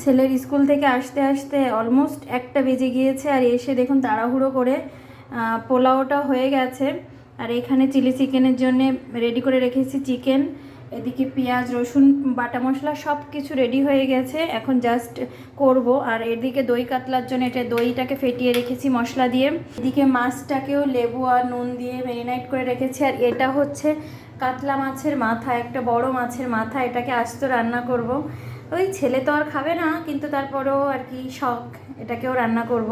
ছেলের স্কুল থেকে আসতে আসতে অলমোস্ট একটা বেজে গিয়েছে আর এসে দেখুন তাড়াহুড়ো করে পোলাওটা হয়ে গেছে। আর এখানে চিলি চিকেনের জন্য রেডি করে রেখেছি চিকেন এদিকে পেঁয়াজ, রসুন, বাটা মশলা সব কিছু রেডি হয়ে গেছে। এখন জাস্ট করব। আর এদিকে দই কাতলার জন্য এটা দইটাকে ফেটিয়ে রেখেছি মশলা দিয়ে। এদিকে মাছটাকেও লেবু আর নুন দিয়ে ম্যারিনেট করে রেখেছি। আর এটা হচ্ছে কাতলা মাছের মাথা, একটা বড় মাছের মাথা। এটাকে আস্ত রান্না করব। ওই ছেলে তো আর খাবে না, কিন্তু তারপরেও আর কি শখ, এটাকেও রান্না করব।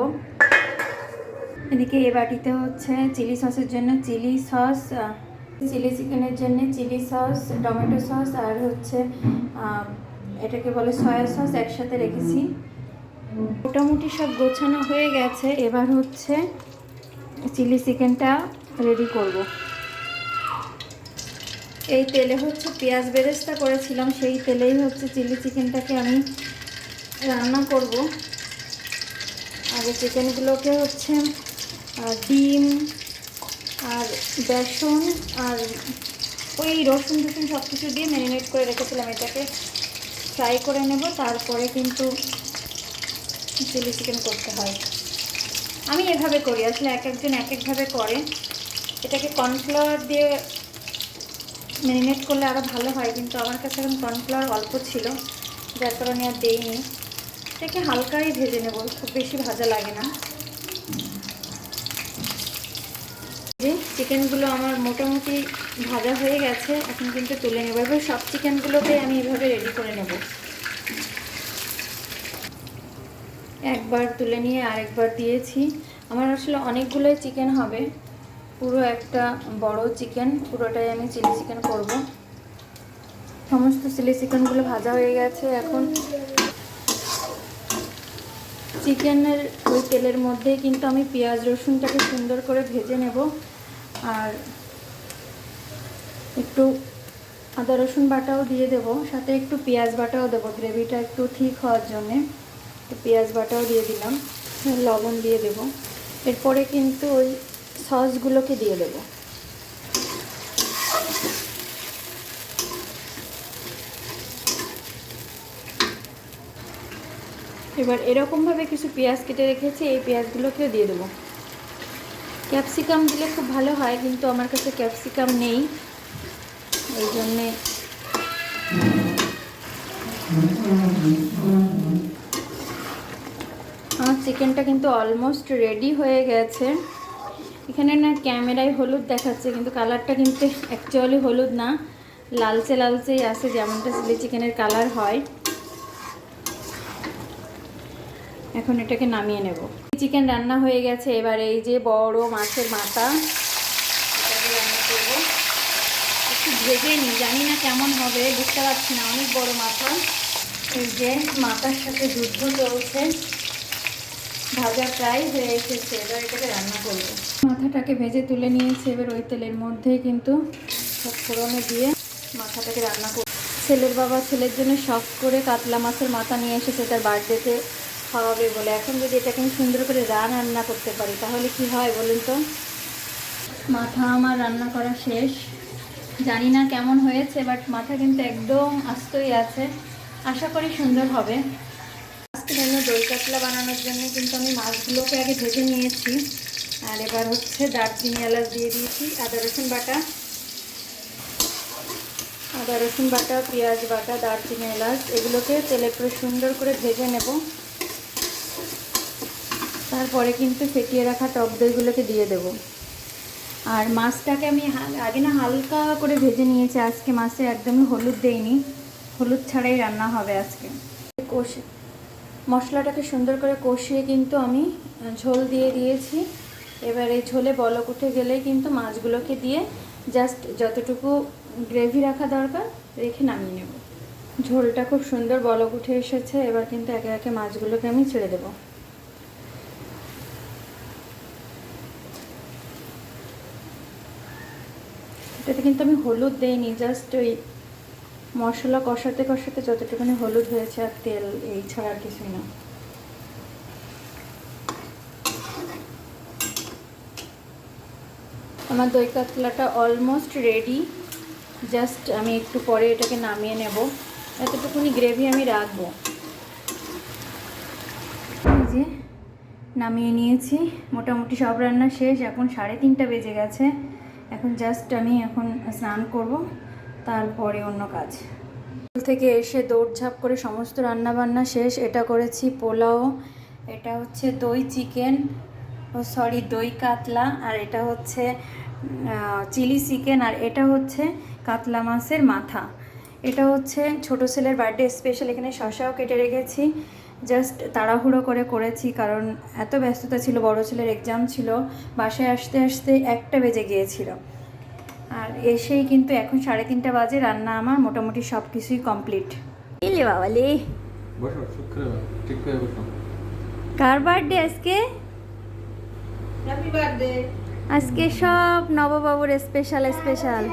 এদিকে এ বাটিতে হচ্ছে চিলি সসের জন্য চিলি সস চিলি চিকেনের জন্য চিলি সস, টমেটো সস আর হচ্ছে এটাকে বলে সয়া সস একসাথে রেখেছি। মোটামুটি সব গোছানো হয়ে গেছে, এবার হচ্ছে চিলি চিকেনটা রেডি করব। এই তেলে হচ্ছে পেঁয়াজ বেরেস্তা করেছিলাম, সেই তেলেই হচ্ছে চিলি চিকেনটাকে আমি রান্না করব। আগে চিকেনগুলোকে হচ্ছে ডিম, আর বেসন, আর ওই রসুন টসুন সব কিছু দিয়ে ম্যারিনেট করে রেখেছিলাম, এটাকে ফ্রাই করে নেব, তারপরে কিন্তু চিলি চিকেন করতে হয়। আমি এভাবে করি, আসলে এক একজন এক একভাবে করে। এটাকে কর্নফ্লাওয়ার দিয়ে ম্যারিনেট করলে আরও ভালো হয়, কিন্তু আমার কাছে এখন কর্নফ্লাওয়ার অল্প ছিল, যার কারণে আর দেইনি। এটাকে হালকাই ভেজে নেব, খুব বেশি ভাজা লাগে না। যে চিকেনগুলো আমার মোটামুটি ভাজা হয়ে গেছে, এখন কিন্তু তুলে নেব। এবার সব চিকেনগুলোকে আমি এভাবে রেডি করে নেব। একবার তুলে নিয়ে আরেকবার দিয়েছি। আমার আসলে অনেকগুলোই চিকেন হবে। পুরো একটা বড় চিকেন, পুরোটাই আমি চিলি চিকেন করব। সমস্ত চিলি চিকেনগুলো ভাজা হয়ে গেছে এখন। চিকেনের ওই তেলের মধ্যেই কিন্তু আমি পেঁয়াজ রসুনটাকে সুন্দর করে ভেজে নেব। আর একটু আদা রসুন বাটাও দিয়ে দেব, সাথে একটু পেঁয়াজ বাটাও দেবো। গ্রেভিটা একটু ঠিক হওয়ার জন্যে পেঁয়াজ বাটাও দিয়ে দিলাম, লবণ দিয়ে দেব। এরপরে কিন্তু ওই সসগুলোকে দিয়ে দেব। এবার এরকমভাবে কিছু পেঁয়াজ কেটে রেখেছি, এই পেঁয়াজগুলোকেও দিয়ে দেবো। ক্যাপসিকাম দিলে খুব ভালো হয়, কিন্তু আমার কাছে ক্যাপসিকাম নেই। এই জন্যে আমার চিকেনটা কিন্তু অলমোস্ট রেডি হয়ে গেছে। এখানে না ক্যামেরায় হলুদ দেখাচ্ছে, কিন্তু কালারটা কিন্তু অ্যাকচুয়ালি হলুদ না। লালচে লালচেই আছে, যেমনটা চিলি চিকেনের কালার হয়। এখন এটাকে নামিয়ে নেব। চিকেন রান্না হয়ে গেছে, এবার এই যে বড় মাছের মাথা, এটাকে রান্না করব। একটু ভেজে নিই, জানি না কেমন হবে, বুঝতে পারছি না, অনেক বড় মাথা। এই যে মাথার সাথে যুদ্ধ চলছে। ভাজা প্রায় হয়ে এসেছে, এবার এটাকে রান্না করব। মাথাটাকে ভেজে তুলে নিয়েছি, এবার ওই তেলের মধ্যে কিন্তু সব ফোড়নে দিয়ে মাথাটাকে রান্না করব। ছেলের বাবা ছেলের জন্য শখ করে কাতলা মাছের মাথা নিয়ে এসেছে, তার বার্থডেতে খাওয়াবে বলে। এখন যদি এটাকে আমি সুন্দর করে রান রান্না করতে পারি, তাহলে কি হয় বলুন তো? মাথা আমার রান্না করা শেষ। জানি না কেমন হয়েছে বাট মাথা কিন্তু একদম আস্তই আছে। আশা করি সুন্দর হবে। আজকে জন্য দই কাতলা বানানোর জন্য কিন্তু আমি মাছগুলোকে আগে ভেজে নিয়েছি। আর এবার হচ্ছে দারচিনি এলাচ দিয়ে দিয়েছি, আদা রসুন বাটা। আদা রসুন বাটা, পেঁয়াজ বাটা, দারচিনি এলাচ, এগুলোকে তেলে পুরো সুন্দর করে ভেজে নেব। তারপরে কিন্তু ফেটিয়ে রাখা টক দইগুলোকে দিয়ে দেব। আর মাছটাকে আমি আগে না হালকা করে ভেজে নিয়েছি, আজকে মাছে একদমই হলুদ দেইনি। হলুদ ছাড়াই রান্না হবে আজকে। কষে মশলাটাকে সুন্দর করে কষিয়ে কিন্তু আমি ঝোল দিয়ে দিয়েছি। এবার এই ঝোলে বলক উঠে গেলেই কিন্তু মাছগুলোকে দিয়ে জাস্ট যতটুকু গ্রেভি রাখা দরকার, রেখে নামিয়ে নেব। ঝোলটা খুব সুন্দর বলক উঠে এসেছে, এবার কিন্তু একে একে মাছগুলোকে আমি ছেড়ে দেবো। এটাতে কিন্তু আমি হলুদ দেইনি জাস্ট ওই মশলা কষাতে কষাতে যতটুকুনি হলুদ হয়েছে আর তেল, এই ছাড়া আর কিছুই না। আমার দই কাতলাটা অলমোস্ট রেডি জাস্ট আমি একটু পরে এটাকে নামিয়ে নেব। এতটুকুনি গ্রেভি আমি রাখব। যে নামিয়ে নিয়েছি। মোটামুটি সব রান্না শেষ। এখন সাড়ে তিনটা বেজে গেছে। এখন জাস্ট আমি এখন স্নান করব। তারপরে অন্য কাজ। স্কুল থেকে এসে দৌড়ঝাঁপ করে সমস্ত রান্না বান্না শেষ। এটা করেছি পোলাও, এটা হচ্ছে দই চিকেন, ও সরি দই কাতলা, আর এটা হচ্ছে চিলি চিকেন, আর এটা হচ্ছে কাতলা মাছের মাথা। এটা হচ্ছে ছোট ছেলের বার্থডে স্পেশাল, এখানে শশাও কেটে রেখেছি। জাস্ট তাড়াহুড়ো করে করেছি, কারণ এত ব্যস্ততা ছিল, বড় ছেলের এক্সাম ছিল, বাসায় আসতে আসতে একটা বেজে গিয়েছিল। এসেই কিন্তু এখন সাড়ে তিনটা বাজে রান্না আমার মোটামুটি সব কিছুই কমপ্লিট এলে শুক্রবার ঠিক করে বসো। কার বার্থডে আজকে? হ্যাপি বার্থডে আজকে সব নববাবুর স্পেশাল স্পেশাল